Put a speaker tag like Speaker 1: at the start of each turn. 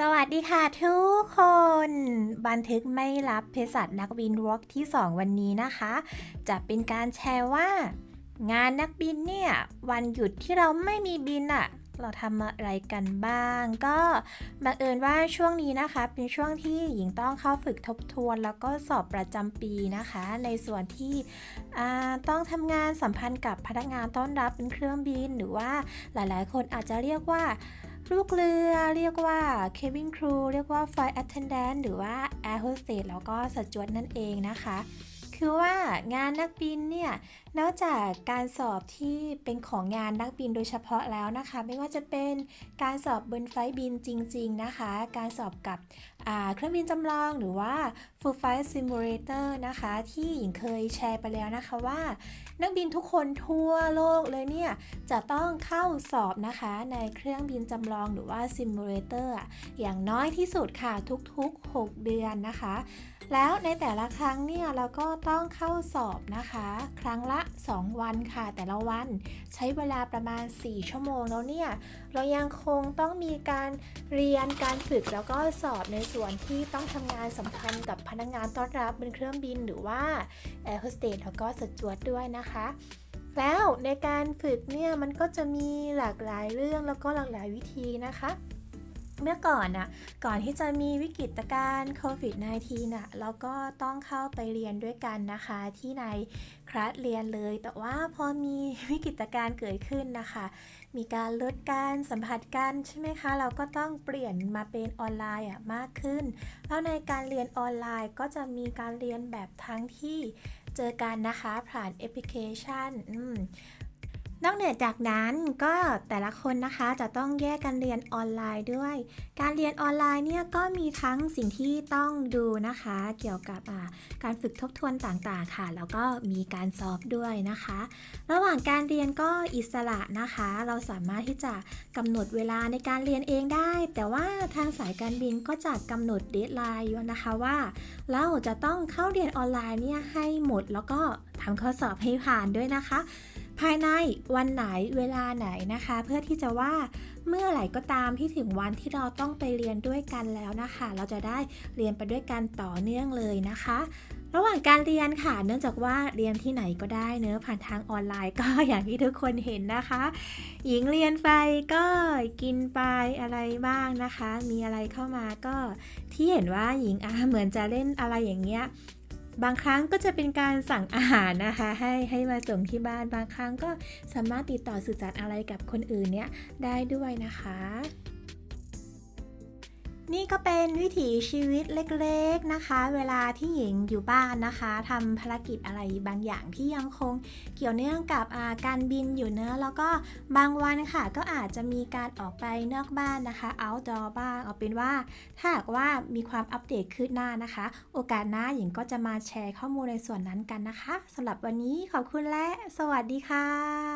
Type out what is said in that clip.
Speaker 1: สวัสดีค่ะทุกคน บันทึกไม่รับเภสัชนักบินวอล์กที่ 2 วันนี้นะคะ จะเป็นการแชร์ว่า งานนักบินเนี่ย วันหยุดที่เราไม่มีบินอะเราทำอะไรกันบ้าง ก็บังเอิญว่าช่วงนี้นะคะ เป็นช่วงที่หญิงต้องเข้าฝึกทบทวน แล้วก็สอบประจำปีนะคะ ในส่วนที่ต้องทำงานสัมพันธ์กับพนักงานต้อนรับเป็นเครื่องบิน หรือว่าหลายๆ คนอาจจะเรียกว่า ลูกเรือเรียกว่า cabin crew เรียกว่า flight attendant หรือว่า air hostess แล้วก็สจวดนั่นเองนะคะ คือว่างานนักบินเนี่ยนอกจากการสอบที่เป็นของงานนักบินโดยเฉพาะแล้วนะคะ ไม่ว่าจะเป็นการสอบบนไฟล์บินจริง ๆนะคะ การสอบกับเครื่องบินจำลองหรือว่า full flight simulator นะคะ ที่หญิงเคยแชร์ไปแล้วนะคะว่า นักบินทุกคนทั่วโลกเลยเนี่ย จะต้องเข้าสอบนะคะในเครื่องบินจำลองหรือว่าซิมูเลเตอร์อย่างน้อยที่สุดค่ะทุกๆ 6 เดือนนะคะ แล้วในแต่ละครั้งเนี่ยเราก็ต้องเข้าสอบนะคะ ครั้งละ 2 วันค่ะ แต่ละวันใช้เวลาประมาณ 4 ชั่วโมงแล้วเนี่ย เรายังคงต้องมีการเรียนการฝึกแล้วก็สอบในส่วนที่ต้องทำงานสัมพันธ์กับพนักงานต้อนรับบนเครื่องบินหรือว่าแอร์โฮสเตสแล้วก็สจวตด้วยนะคะแล้วในการฝึกเนี่ยมันก็จะมีหลากหลายเรื่องแล้วก็หลากหลายวิธีนะคะ เมื่อก่อนน่ะ ก่อนที่จะมีวิกฤตการณ์โควิด -19 น่ะเราก็ต้องเข้าไปเรียนด้วยกันนะคะ ที่ในคลาสเรียนเลย แต่ว่าพอมีวิกฤตการณ์เกิดขึ้นนะคะ มีการลดการสัมผัสกันใช่ไหมคะ เราก็ต้องเปลี่ยนมาเป็นออนไลน์อะมากขึ้น แล้วในการเรียนออนไลน์ก็จะมีการเรียนแบบทั้งที่เจอกันนะคะผ่านแอปพลิเคชันอืม นอกเหนือจากนั้นก็แต่ละคนนะคะจะต้องแยกกันเรียนออนไลน์ด้วย การเรียนออนไลน์เนี่ยก็มีทั้งสิ่งที่ต้องดูนะคะ เกี่ยวกับการฝึกทบทวนต่างๆค่ะ แล้วก็มีการสอบด้วยนะคะ ระหว่างการเรียนก็อิสระนะคะ เราสามารถที่จะกำหนดเวลาในการเรียนเองได้ แต่ว่าทางสายการบินก็จะกำหนดเดทไลน์นะคะว่าเราจะต้องเข้าเรียนออนไลน์เนี่ยให้หมดแล้วก็ทำข้อสอบให้ผ่านด้วยนะคะ ภายในวันไหนเวลาไหนนะคะ เพื่อที่จะว่าเมื่อไหร่ก็ตามที่ถึงวันที่เราต้องไปเรียนด้วยกันแล้วนะคะ เราจะได้เรียนไปด้วยกันต่อเนื่องเลยนะคะ ระหว่างการเรียนค่ะ เนื่องจากว่าเรียนที่ไหนก็ได้เนื้อผ่านทางออนไลน์ก็อย่างที่ทุกคนเห็นนะคะ หญิงเรียนไปก็กินไปอะไรบ้างนะคะ มีอะไรเข้ามาก็ที่เห็นว่าหญิงอะเหมือนจะเล่นอะไรอย่างเงี้ย บางครั้งก็จะเป็นการสั่งอาหารนะคะ ให้ให้มาส่งที่บ้านบางครั้งก็สามารถติดต่อสื่อสารอะไรกับคนอื่นเนี่ยได้ด้วยนะคะ นี่ก็เป็นวิถีชีวิตเล็กๆนะคะ เวลาที่หญิงอยู่บ้านนะคะทำภารกิจอะไรบางอย่างที่ยังคงเกี่ยวเนื่องกับาการบินอยู่เนื้อะแล้วก็บางวันค่ะ ก็อาจจะมีการออกไปนอกบ้านนะคะ outdoor บ้างเอาเป็นว่า ถ้าหากว่ามีความอัปเดตขึ้นหน้านะคะ โอกาสหน้าหญิงก็จะมาแชร์ข้อมูลในส่วนนั้นกันนะคะสำหรับวันนี้ขอบคุณและ สวัสดีค่ะ